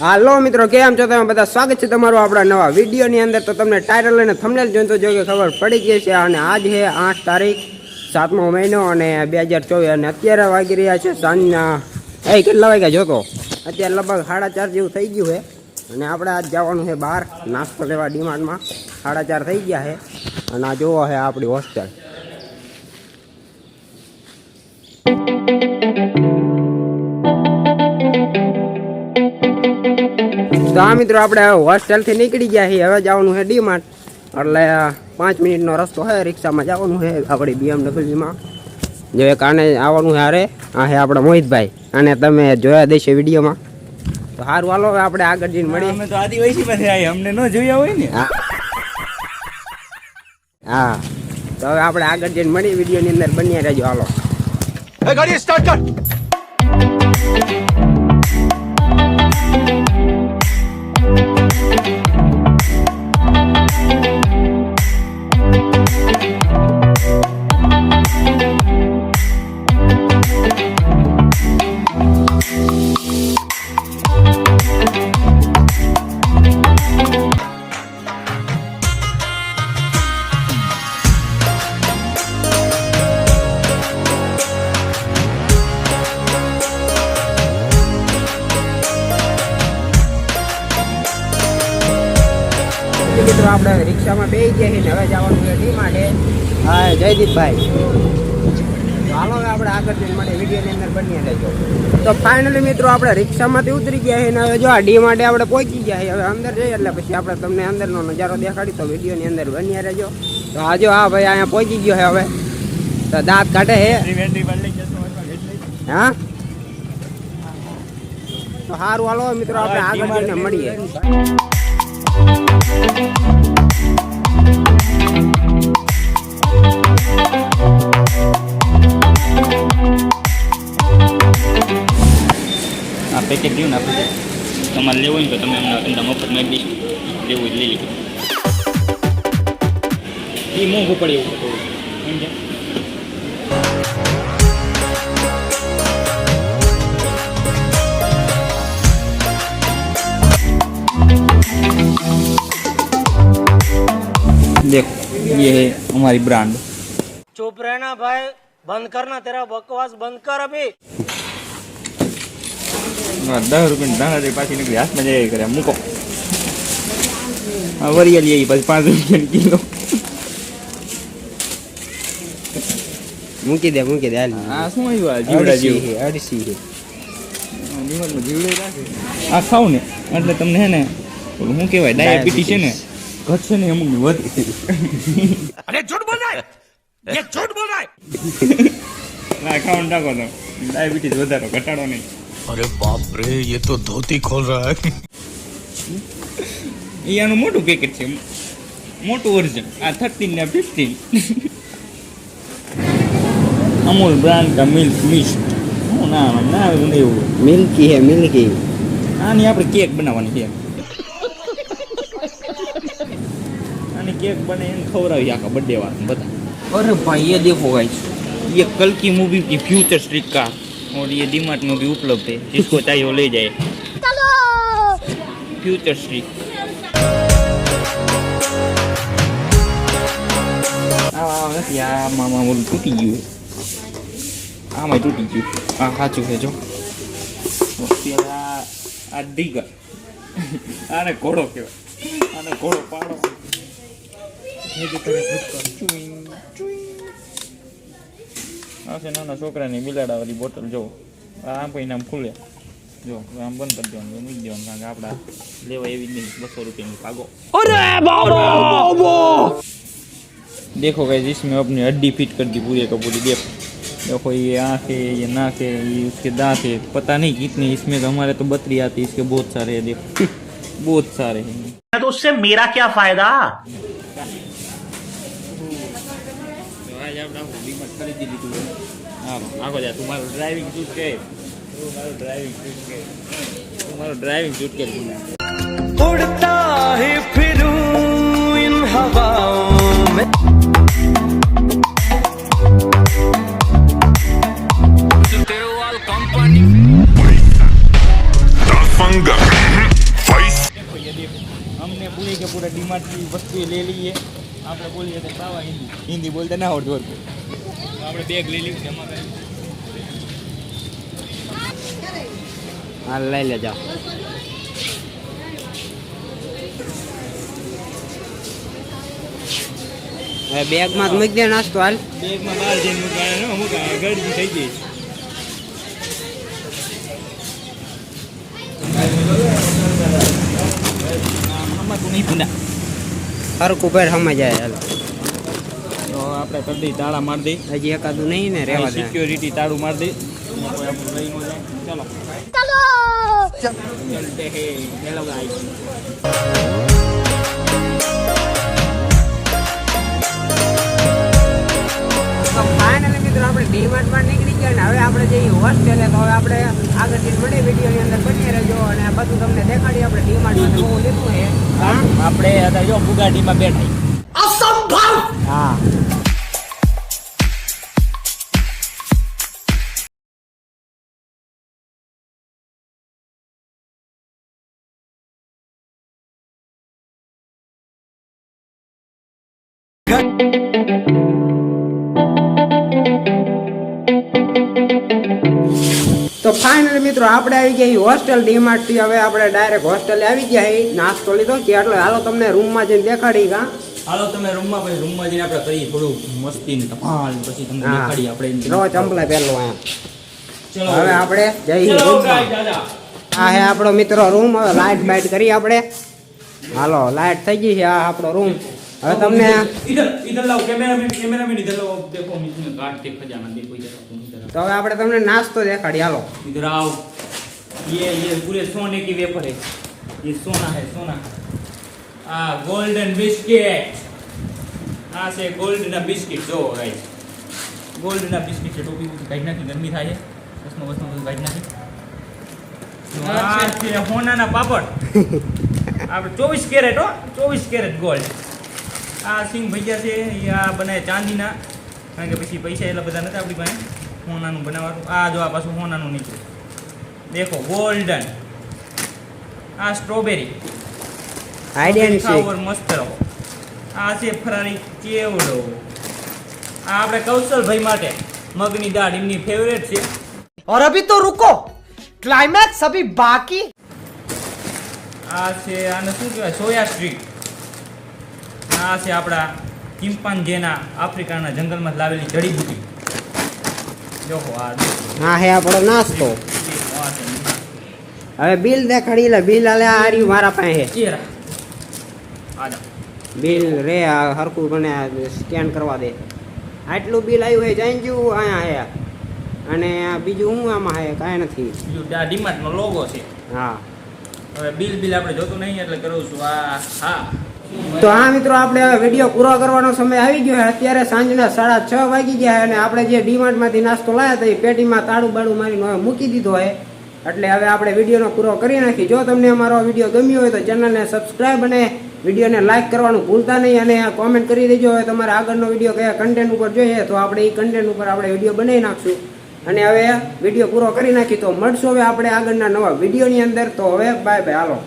હાલો મિત્રો, કેમ છો તમે? બધા સ્વાગત છે તમારું આપણા નવા વિડીયોની અંદર. તો તમને ટાઇટલ અને થંબનેલ જોઈને તો જો કે ખબર પડી ગઈ છે. અને આજ છે આઠ તારીખ, સાતમો મહિનો અને બે હજાર ચોવીસ. અને અત્યારે વાગી રહ્યા છે સાંજના, એ કેટલા વાગ્યા જોતો? અત્યારે લગભગ સાડા ચાર જેવું થઈ ગયું છે અને આપણે આજ જવાનું છે બહાર, નાસ્તો લેવા ડીમાર્ટમાં. સાડા ચાર થઈ ગયા છે અને આ જોવો છે આપણી હોસ્ટેલ તો આ મિત્રો આપણે હોસ્ટેલથી નીકળી ગયા છીએ. હવે જવાનું છે ડી માર્ટ એટલે પાંચ મિનિટનો રસ્તો છે રિક્ષામાં જવાનું છે આપણી બીએમડબલ્યુમાં જો એક આને આવવાનું છે અરે આ છે આપણા મોહિતભાઈ. અને તમે જોયા દેશે વિડીયોમાં. તો સારું હાલો હવે આપણે આગળ જઈને મળીએ. અમે તો આદિવાસી પાસે આવી અમને ન જોયા હોય ને. હા. હા. તો હવે આપણે આગળ જઈને મળીએ. વિડીયોની અંદર બન્યા રહેજો. હાલો. ગાડી સ્ટાર્ટ કર. આપણે રિક્ષામાં બે ગયા છીએ ને હવે જવાનું છે ડીમાર્ટે હા જયદીપભાઈ તો હાલો હવે આપણે આગળ જઈને માટે વિડીયોની અંદર બની લેજો તો ફાઇનલી મિત્રો આપણે રિક્ષામાંથી ઉતરી ગયા છીએ ને હવે જો આ ડી માટે આપણે પહોંચી ગયા છીએ હવે અંદર જઈએ એટલે પછી આપણે તમને અંદરનો નજારો દેખાડી તો વિડીયોની અંદર બન્યા રહેજો. તો આજો હા ભાઈ અહીંયા પહોંચી ગયો છે હવે. તો દાંત કાઢે છે. હા? તો સારું હાલો મિત્રો આપણે આગળ જઈને મળીએ. આ પેકેટ રહ્યું ને આપણે તમારે લેવું હોય ને તો તમે એમના તમને મફત મેં દઈશું. લેવું જ લઈ લીધું એ મોંઘું પડે એવું. થોડું સમજ્યા ये है हमारी ब्रांड चुप रहना भाई बंद करना तेरा बकवास बंद कर अभी દસ રૂપિયાની ધાણા પાછી નીકળી હાથમાં જઈ કરે મૂકો આ વરિયાળી આવી પછી પાંચ રૂપિયાની કિલો મૂકી દે મૂકી દે હાલ આ શું આવ્યું આ જીવડા અડસી જેવું છે અડસી છે જીવડામાં જીવડે રાખે આ ખાવ ને એટલે તમને હે ને ઓલું શું કહેવાય ડાયાબિટીસ છે ને ઘટશે ને અમુક ને વધી. અરે ઝૂઠ બોલ રહા હે ઝૂઠ બોલ ના અકાઉન્ટ નાખો તો. ડાયાબિટીસ વધારો ઘટાડો નહીં. અરે બાપ રે ये તો ધોતી ખોલ રહા હે ઈયાનું મોટું પેકેટ છે. મોટું વર્ઝન આ થર્ટીન ને ફિફ્ટીન અમૂલ બ્રાન્ડ કા મિલ્ક મિસ્ટ હું ના ના એવું. મિલ્કી હે મિલ્કી આની આપણે કેક બનાવવાની છે. કેક બને એને ખવડાવી આખા બર્થડે વાળા બધા अरे भाई ये देखो गाइस ये कल की मूवी की फ्यूचर स्ट्रीक का और ये डीमार्ट में भी उपलब्ध है जिसको चाहिए वो ले जाए फ्यूचर स्ट्रीक આ નથી આ મામા ઓલું તૂટી ગયું આમાં તૂટી ગયું આ સાચું છે જો પેલા આ ડીગર આને ઘોડો કહેવાય આને ઘોડો પાડો ચુઈંગ, ચુઈંગ. આ છે નાના છોકરાની બિલાડાવાળી બોટલ જો આ આમ પછી આમ ખુલે જો હવે આમ બંધ કરી દેવાનું મૂકી દેવાનું કારણ કે આપણા લેવા એવી જ નહીં બસો રૂપિયાની ભાગો देखो गाइस इसमें अपनी हड्डी फिट कर दी पूरी का पूरी देखो देखो ये आँख है ये नाक है ये उसके दांत है पता नहीं कितने इसमें तो हमारे तो बतरी आती है इसके बहुत सारे हैं देखो बहुत सारे हैं तो उससे मेरा क्या फायदा આખો જા તમારું ડ્રાઇવિંગ શૂટ કે તમારું ડ્રાઇવિંગ શૂટ કે તમારું ડ્રાઇવિંગ શૂટ કે उड़ता ही फिरूं इन हवाओं में Funga. हमने पूरे के पूरे डीमार्ट की वस्तुएं ले ली है આપણે બોલીએ તો સાવા હિન્દી. હિન્દી બોલતા ના આવડતું હતું આપણે બેગ લઈ લીધું જમા કરી. હા લઈ લેજો. હવે બેગમાં મૂકી દે નાસ્તો હાલ. બેગમાં બહાર જઈને મૂકાય ને અમુક ગળદી થઈ ગઈ. આમાં તું નહીં ભૂંડા. હરકું પેર સમજાય હાલ. તો આપણે કરી દઈ તાળા મારી દઈ હજી એકાદું નહીં ને રહેવા દે. સિક્યોરિટી તાળું મારી દઈ કોઈ આપણું લઈ ન જાય ચલો. ચલતે હે હેલો ગાઈસ ફાઇનલી મિત્રો આપણે ડીમાર્ટમાં નીકળી ગયા અને હવે આપણે જઈએ હોસ્ટેલે તો હવે આપણે આગળથી મળીએ વિડીયોની અંદર બની રહેજો અને આ બધું તમને દેખાડી આપણે ડીમાર્ટમાં બહુ લીધું છે. આપણે અત્યારે જો બુગાડીમાં બેઠા હા. તો ફાઇનલી મિત્રો આપણે આવી ગયા હોસ્ટેલ ડીમાર્ટથી. હવે આપણે ડાયરેક્ટ હોસ્ટેલે આવી ગયા નાસ્તો લીધો કે એટલે હાલો તમને રૂમમાં જઈને દેખાડી કા? હાલો તમે રૂમમાં પછી રૂમમાં જઈને આપણે કરીએ થોડું મસ્તી ને ધમાલ પછી તમને દેખાડી આપણે રો ચંપલા પહેરલો આ ચલો. હવે આપણે જઈએ ચલો રૂમમાં. આ હે આપણો મિત્રો રૂમ. હવે લાઈટ બાઈટ કરી આપણે. હાલો લાઈટ થઈ ગઈ છે. આ આપણો રૂમ. હવે તમને इधर इधर लाओ कैमरा में कैमरा में इधर लाओ देखो हम इसमें काट के खजाना देखो इधर आओ, तुम इधर आओ। તો હવે આપણે તમને નાસ્તો દેખાડી હાલો इधर आओ ये ये पूरे सोने की वेपर है ये सोना है सोना आ गोल्डन बिस्किट આ છે ગોલ્ડના બિસ્કિટ જો ગાઈસ ગોલ્ડના બિસ્કિટ છે ટોપી બધી કાઢી નાખી ગરમી થાય છે બસમાં બસમાં બધું કાઢી નાખી જો આ છે હોનાના પાપડ આપણે ચોવીસ કેરેટ હો ચોવીસ કેરેટ ગોલ્ડ આ સિંગ ભૈયા છે એ આ બનાવે ચાંદીના કારણ કે પછી પૈસા એટલા બધા નથી આપણી પાસે હોનાનું બનાવવાનું આ જો આ પાછું હોનાનું નીકળ્યું દેખો ગોલ્ડન આ સ્ટ્રોબેરી આઈડિયા ખાવ છે ઓર મસ્ત રહો આ છે ફરારી ચેવડો આ આપણે કૌશલભાઈ માટે મગની દાળ એમની ફેવરેટ છે और अभी तो रुको क्लाइमैक्स अभी बाकी આ છે આને શું કહેવાય સોયા સ્ટ્રીટ આ છે આપણા ચિમ્પાન્જેના આફ્રિકાના જંગલમાં લાવેલી જડીબુટી જોહો આ. હા હે આપણો નાસ્તો. હવે બિલ દેખાડી લે બિલ આલે આ રહ્યું મારા પાસે. આ બિલ રે આ હરકું મને સ્કેન કરવા દે. આટલું બિલ આવ્યું હે જઈને જેવું અહીંયા હે. અને બીજું હું આમાં હે કાંઈ નથી. બીજું આ ડીમાર્ટનો લોગો છે. હા. હવે બિલ બિલ આપણે જોતું નહીં એટલે કરું છું આ હા. તો આ મિત્રો, આપણે હવે વીડિયો પૂરો કરવાનો સમય આવી ગયો અત્યારે સાંજના સાડા છ વાગી ગયા અને આપણે જે ડીમાર્ટમાંથી નાસ્તો લાવ્યા હતા, એ પેટીમાં તાળું બાળું મારીને મૂકી દીધો હોય એટલે હવે આપણે વિડીયોનો પૂરો કરી નાખી જો તમને અમારો વીડિયો ગમ્યો હોય તો ચેનલને સબસ્ક્રાઈબ અને વિડીયોને લાઇક કરવાનું ભૂલતા નહીં અને કોમેન્ટ કરી દેજો. હવે તમારે આગળનો વીડિયો કયા કન્ટેન્ટ ઉપર જોઈએ તો આપણે એ કન્ટેન્ટ ઉપર આપણે વીડિયો બનાવી નાખશું. અને હવે વીડિયો પૂરો કરી નાખી તો મળશું હવે આપણે આગળના નવા વિડીયોની અંદર. તો હવે બાય બાય હાલો.